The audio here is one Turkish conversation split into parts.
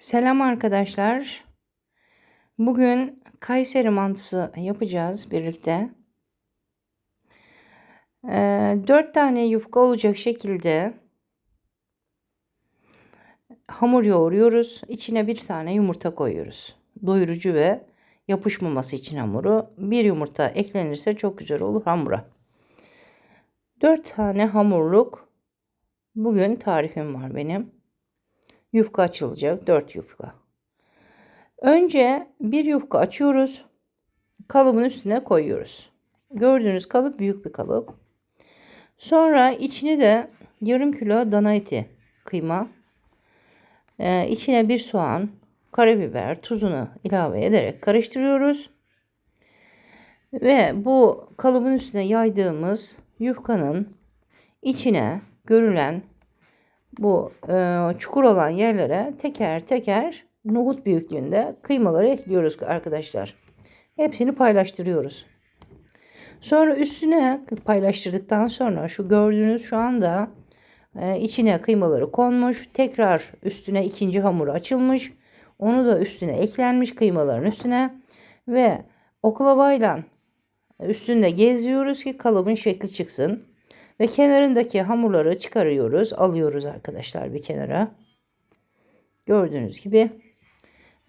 Selam arkadaşlar. Bugün Kayseri mantısı yapacağız birlikte. Ee, 4 tane yufka olacak şekilde hamur yoğuruyoruz. İçine bir tane yumurta koyuyoruz. Doyurucu ve yapışmaması için hamuru. Bir yumurta eklenirse çok güzel olur hamura. 4 tane hamurluk bugün tarifim var benim yufka açılacak. 4 yufka. Önce bir yufka açıyoruz. Kalıbın üstüne koyuyoruz. Gördüğünüz kalıp büyük bir kalıp. Sonra içini de yarım kilo dana eti kıyma. Ee, içine bir soğan, karabiber, tuzunu ilave ederek karıştırıyoruz. Ve bu kalıbın üstüne yaydığımız yufkanın içine görülen bu e, çukur olan yerlere teker teker nohut büyüklüğünde kıymaları ekliyoruz arkadaşlar. Hepsini paylaştırıyoruz. Sonra üstüne paylaştırdıktan sonra şu gördüğünüz şu anda e, içine kıymaları konmuş. Tekrar üstüne ikinci hamuru açılmış. Onu da üstüne eklenmiş kıymaların üstüne ve oklavayla üstünde geziyoruz ki kalıbın şekli çıksın. Ve kenarındaki hamurları çıkarıyoruz. Alıyoruz arkadaşlar bir kenara. Gördüğünüz gibi.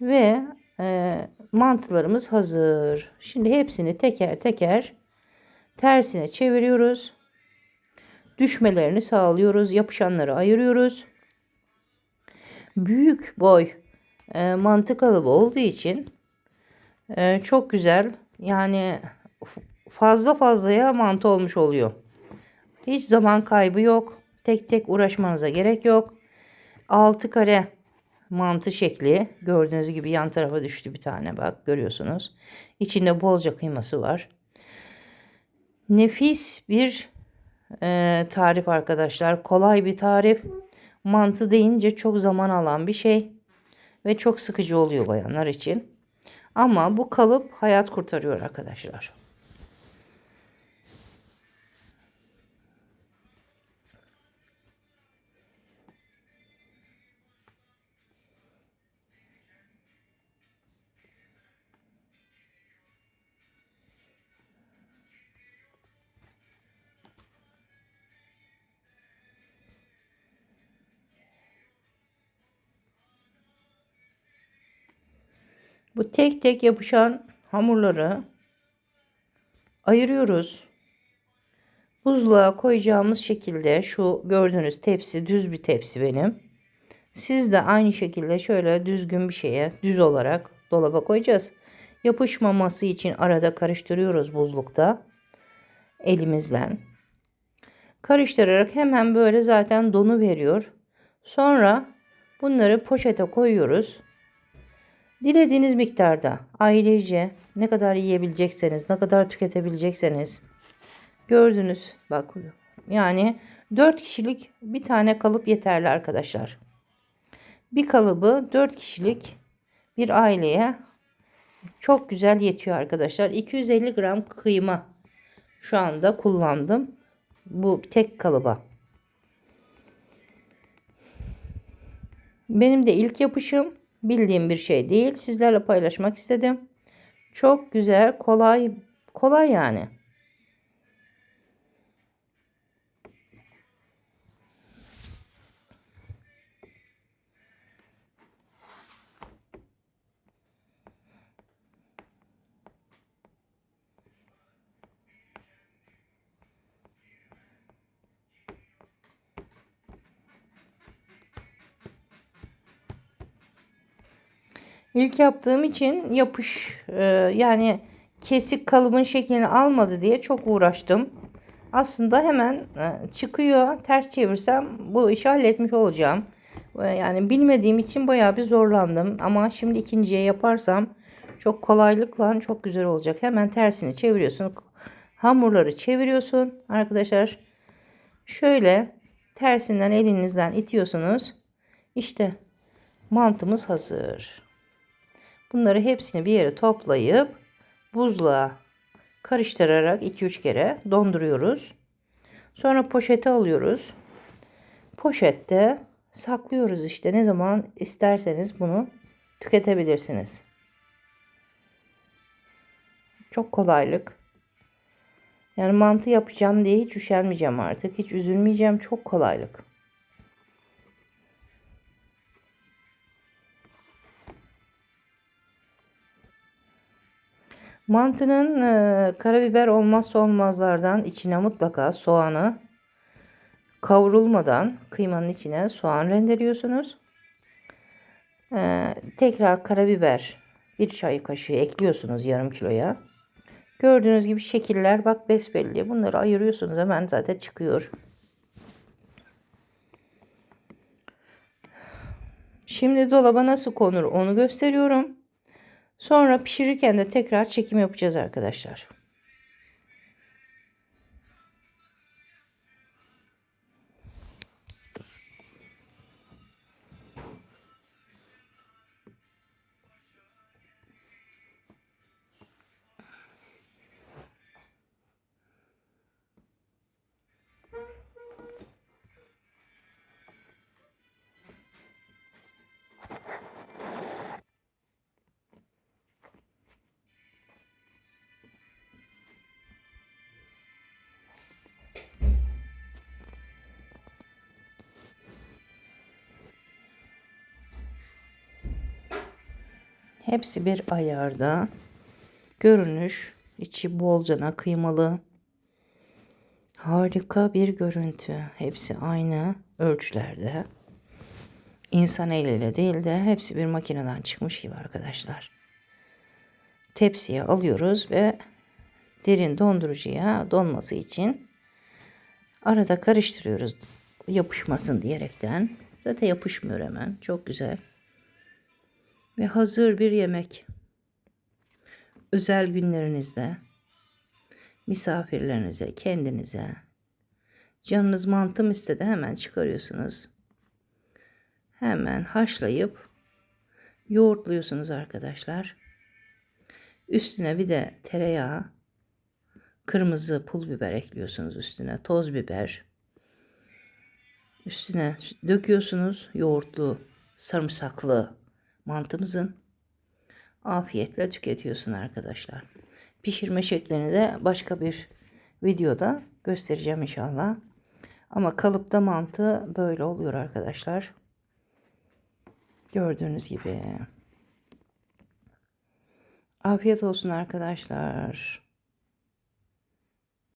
Ve e, mantılarımız hazır. Şimdi hepsini teker teker tersine çeviriyoruz. Düşmelerini sağlıyoruz. Yapışanları ayırıyoruz. Büyük boy e, mantı kalıbı olduğu için e, çok güzel. Yani fazla fazlaya mantı olmuş oluyor. Hiç zaman kaybı yok. Tek tek uğraşmanıza gerek yok. 6 kare mantı şekli. Gördüğünüz gibi yan tarafa düştü bir tane bak görüyorsunuz. İçinde bolca kıyması var. Nefis bir e, tarif arkadaşlar. Kolay bir tarif. Mantı deyince çok zaman alan bir şey. Ve çok sıkıcı oluyor bayanlar için. Ama bu kalıp hayat kurtarıyor arkadaşlar. Bu tek tek yapışan hamurları ayırıyoruz. Buzluğa koyacağımız şekilde şu gördüğünüz tepsi düz bir tepsi benim. Siz de aynı şekilde şöyle düzgün bir şeye düz olarak dolaba koyacağız. Yapışmaması için arada karıştırıyoruz buzlukta elimizle. Karıştırarak hemen böyle zaten donu veriyor. Sonra bunları poşete koyuyoruz. Dilediğiniz miktarda ailece ne kadar yiyebilecekseniz, ne kadar tüketebilecekseniz gördünüz bak yani 4 kişilik bir tane kalıp yeterli arkadaşlar. Bir kalıbı 4 kişilik bir aileye çok güzel yetiyor arkadaşlar. 250 gram kıyma şu anda kullandım. Bu tek kalıba. Benim de ilk yapışım bildiğim bir şey değil. Sizlerle paylaşmak istedim. Çok güzel, kolay, kolay yani. İlk yaptığım için yapış e, yani kesik kalıbın şeklini almadı diye çok uğraştım. Aslında hemen e, çıkıyor. Ters çevirsem bu işi halletmiş olacağım. E, yani bilmediğim için bayağı bir zorlandım. Ama şimdi ikinciye yaparsam çok kolaylıkla çok güzel olacak. Hemen tersini çeviriyorsun. Hamurları çeviriyorsun arkadaşlar. Şöyle tersinden elinizden itiyorsunuz. İşte mantımız hazır. Bunları hepsini bir yere toplayıp buzluğa karıştırarak 2-3 kere donduruyoruz. Sonra poşete alıyoruz. Poşette saklıyoruz işte. Ne zaman isterseniz bunu tüketebilirsiniz. Çok kolaylık. Yani mantı yapacağım diye hiç üşenmeyeceğim artık. Hiç üzülmeyeceğim. Çok kolaylık. Mantının e, karabiber olmazsa olmazlardan içine mutlaka soğanı kavrulmadan kıymanın içine soğan rendeliyorsunuz. E, tekrar karabiber bir çay kaşığı ekliyorsunuz yarım kiloya. Gördüğünüz gibi şekiller bak besbelli. Bunları ayırıyorsunuz hemen zaten çıkıyor. Şimdi dolaba nasıl konur onu gösteriyorum. Sonra pişirirken de tekrar çekim yapacağız arkadaşlar. Hepsi bir ayarda. Görünüş içi bolcana kıymalı. Harika bir görüntü. Hepsi aynı ölçülerde. İnsan eliyle değil de hepsi bir makineden çıkmış gibi arkadaşlar. Tepsiye alıyoruz ve derin dondurucuya donması için arada karıştırıyoruz yapışmasın diyerekten. Zaten yapışmıyor hemen. Çok güzel. Ve hazır bir yemek. Özel günlerinizde misafirlerinize, kendinize canınız mantım istedi hemen çıkarıyorsunuz. Hemen haşlayıp yoğurtluyorsunuz arkadaşlar. Üstüne bir de tereyağı, kırmızı pul biber ekliyorsunuz üstüne, toz biber. Üstüne döküyorsunuz yoğurtlu, sarımsaklı mantımızın afiyetle tüketiyorsun arkadaşlar. Pişirme şeklini de başka bir videoda göstereceğim inşallah. Ama kalıpta mantı böyle oluyor arkadaşlar. Gördüğünüz gibi. Afiyet olsun arkadaşlar.